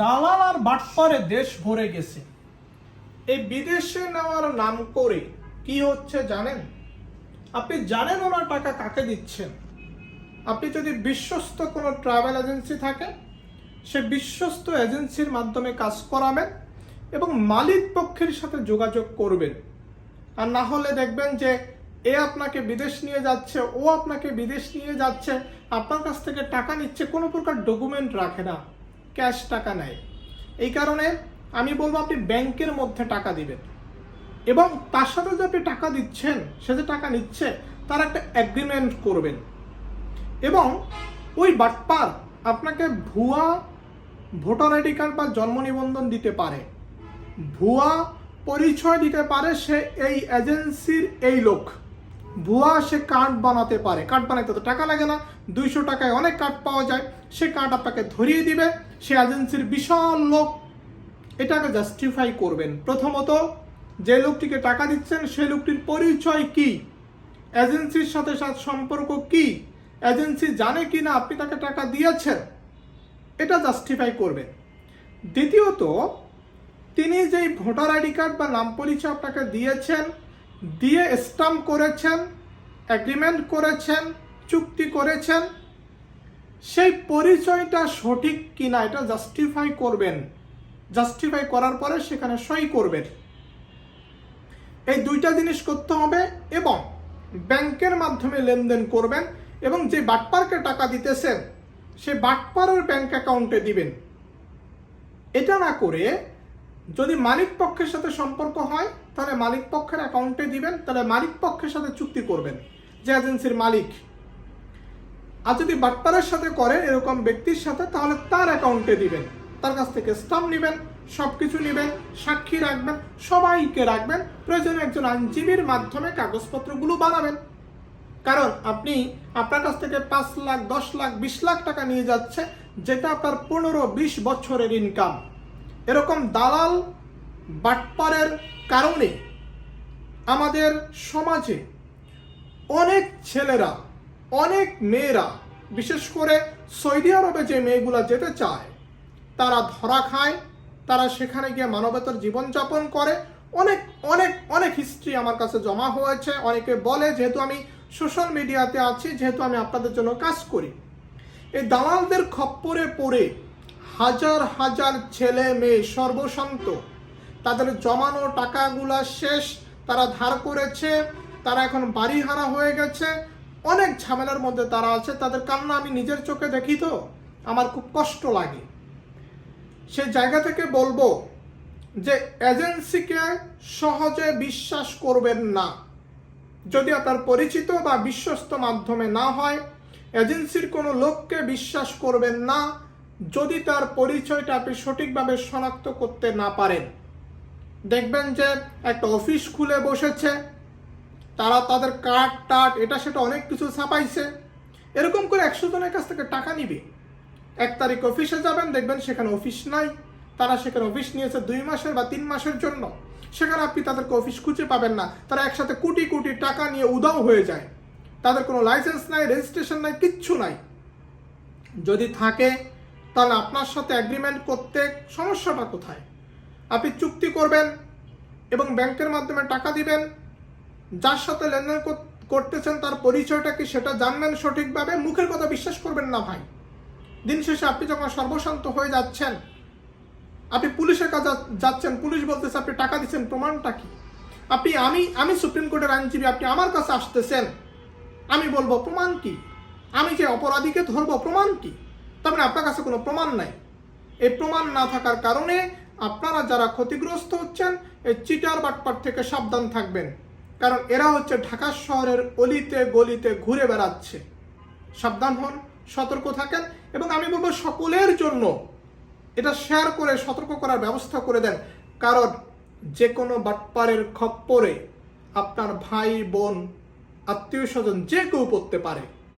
দালাল আর বাটপারে দেশ ভরে গেছে। এই বিদেশে নেওয়ার নাম করে কি হচ্ছে জানেন? আপনি জানেন ওনার টাকা কাকে দিচ্ছেন? আপনি যদি বিশ্বস্ত কোনো ট্রাভেল এজেন্সি থাকে, সে বিশ্বস্ত এজেন্সির মাধ্যমে কাজ করাবেন এবং মালিক পক্ষের সাথে যোগাযোগ করবেন। আর না হলে দেখবেন যে এ আপনাকে বিদেশ নিয়ে যাচ্ছে, ও আপনাকে বিদেশ নিয়ে যাচ্ছে, আপনার কাছ থেকে টাকা নিচ্ছে, কোনো প্রকার ডকুমেন্ট রাখে না। ক্যাশ টাকা নেয়। এই কারণে আমি বলব আপনি ব্যাংকের মধ্যে টাকা দিবেন। এবং তার সাথে যে আপনি টাকা দিচ্ছেন, সে যে টাকা নিচ্ছে, তার একটা অ্যাগ্রিমেন্ট করবেন। এবং ওই বাটপার আপনাকে ভুয়া ভোটার আইডি কার্ড বা জন্ম নিবন্ধন দিতে পারে। ভুয়া পরিচয় দিতে পারে সে এই এজেন্সির এই লোক। ভুয়া সে কার্ড বানাতে পারে। কার্ড বানাইতে তো টাকা লাগে না, দুইশো টাকায় অনেক কার্ড পাওয়া যায়। সে কার্ড আপনাকে ধরিয়ে দিবে, সে এজেন্সির বিশাল লোক। এটাকে জাস্টিফাই করবেন। প্রথমত, যে লোকটিকে টাকা দিচ্ছেন সেই লোকটির পরিচয় কি? এজেন্সির সাথে সাথে সম্পর্ক কি? এজেন্সি জানে কি না আপনি তাকে টাকা দিয়েছেন? এটা জাস্টিফাই করবেন। দ্বিতীয়ত, তিনি যেই ভোটার আইডি কার্ড বা নাম পরিচয় আপনাকে দিয়েছেন দিয়ে স্টাম্প করেছেন অ্যাগ্রিমেন্ট করেছেন, চুক্তি করেছেন। সেই পরিচয়টা সঠিক কিনা এটা জাস্টিফাই করবেন। জাস্টিফাই করার পরে সেখানে সই করবেন। এই দুইটা জিনিস করতে হবে এবং ব্যাংকের মাধ্যমে লেনদেন করবেন এবং যে বাটপারকে টাকা দিতেছেন, সে বাটপারের ব্যাংক অ্যাকাউন্টে দিবেন। এটা না করে যদি মালিক পক্ষের সাথে সম্পর্ক হয় তাহলে মালিক পক্ষের অ্যাকাউন্টে দিবেন, তাহলে মালিক পক্ষের সাথে চুক্তি করবেন যে এজেন্সির মালিক। আর যদি বাটপারের সাথে করেন এরকম ব্যক্তির সাথে, তাহলে তার অ্যাকাউন্টে দিবেন। তার কাছ থেকে স্টাম্প নেবেন সব কিছু নেবেন, সাক্ষী রাখবেন, সবাইকে রাখবেন, প্রয়োজনে একজন আইনজীবীর মাধ্যমে কাগজপত্রগুলো বানাবেন। কারণ আপনি আপনার কাছ থেকে পাঁচ লাখ, দশ লাখ, বিশ লাখ টাকা নিয়ে যাচ্ছে, যেটা আপনার পনেরো, বিশ বছরের ইনকাম এরকম দালাল বাটপারের কারণে আমাদের সমাজে অনেক ছেলেরা, অনেক মেয়েরা, বিশেষ করে সৌদি আরবে যে মেয়েগুলা যেতে চায়, তারা ধরা খায়, তারা সেখানে গিয়ে মানবতার জীবনযাপন করে। অনেক অনেক অনেক হিস্ট্রি আমার কাছে জমা হয়েছে। অনেকে বলে, যেহেতু আমি সোশ্যাল মিডিয়াতে আছি, যেহেতু আমি আপনাদের জন্য কাজ করি। এই দালালদের খপ্পরে পড়ে হাজার হাজার ছেলে মেয়ে সর্বশান্ত তাদের জমানো টাকাগুলা শেষ তারা ধার করেছে, তারা এখন বাড়ি হারা হয়ে গেছে। অনেক ঝামেলার মধ্যে তারা আছে, তাদের কান্না আমি নিজের চোখে দেখি তো, আমার খুব কষ্ট লাগে। সে জায়গা থেকে বলব যে এজেন্সিকে সহজে বিশ্বাস করবেন না। যদি আপনার পরিচিত বা বিশ্বস্ত মাধ্যমে না হয়, এজেন্সির কোনো লোককে বিশ্বাস করবেন না। যদি তার পরিচয়টা আপনি সঠিকভাবে শনাক্ত করতে না পারেন দেখবেন যে একটা অফিস খুলে বসেছে, তারা তাদের কার্ড টাট এটা সেটা অনেক কিছু ছাপাইছে। এরকম করে একশো জনের কাছ থেকে টাকা নিবে। এক তারিখ অফিসে যাবেন, দেখবেন সেখানে অফিস নাই। তারা সেখানে অফিস নিয়েছে দুই মাসের বা তিন মাসের জন্য। সেখানে আপনি তাদেরকে অফিস খুঁজে পাবেন না। তারা একসাথে কোটি কোটি টাকা নিয়ে উদাও হয়ে যায়। তাদের কোনো লাইসেন্স নাই, রেজিস্ট্রেশন নাই, কিচ্ছু নাই। যদি থাকে, তাহলে আপনার সাথে অ্যাগ্রিমেন্ট করতে সমস্যাটা কোথায়? আপনি চুক্তি করবেন এবং ব্যাংকের মাধ্যমে টাকা দিবেন। যার সাথে লেনদেন করতেছেন, তার পরিচয়টা কি সেটা জানবেন সঠিকভাবে? মুখের কথা বিশ্বাস করবেন না ভাই। দিন শেষে আপনি যখন সর্বশান্ত হয়ে যাচ্ছেন, আপনি পুলিশের কাছে যাচ্ছেন, পুলিশ বলতেছে আপনি টাকা দিচ্ছেন, প্রমাণটা কি? আপনি, আমি আমি সুপ্রিম কোর্টের আইনজীবী, আপনি আমার কাছে আসতেছেন। আমি বলব, প্রমাণ কি? আমি যে অপরাধীকে ধরবো, প্রমাণ কি? তার মানে আপনার কাছে কোনো প্রমাণ নাই। এই প্রমাণ না থাকার কারণে আপনারা যারা ক্ষতিগ্রস্ত হচ্ছেন, এই চিটার বাটপাট থেকে সাবধান থাকবেন। কারণ এরা হচ্ছে ঢাকা শহরের অলিতে, গলিতে ঘুরে বেড়াচ্ছে। সাবধান হন, সতর্ক থাকেন এবং আমি বলব সকলের জন্য এটা শেয়ার করে, সতর্ক করার ব্যবস্থা করে দেন। কারণ যে কোনো বাটপারের খপ্পরে আপনার ভাই, বোন আত্মীয় স্বজন যে কেউ পড়তে পারে।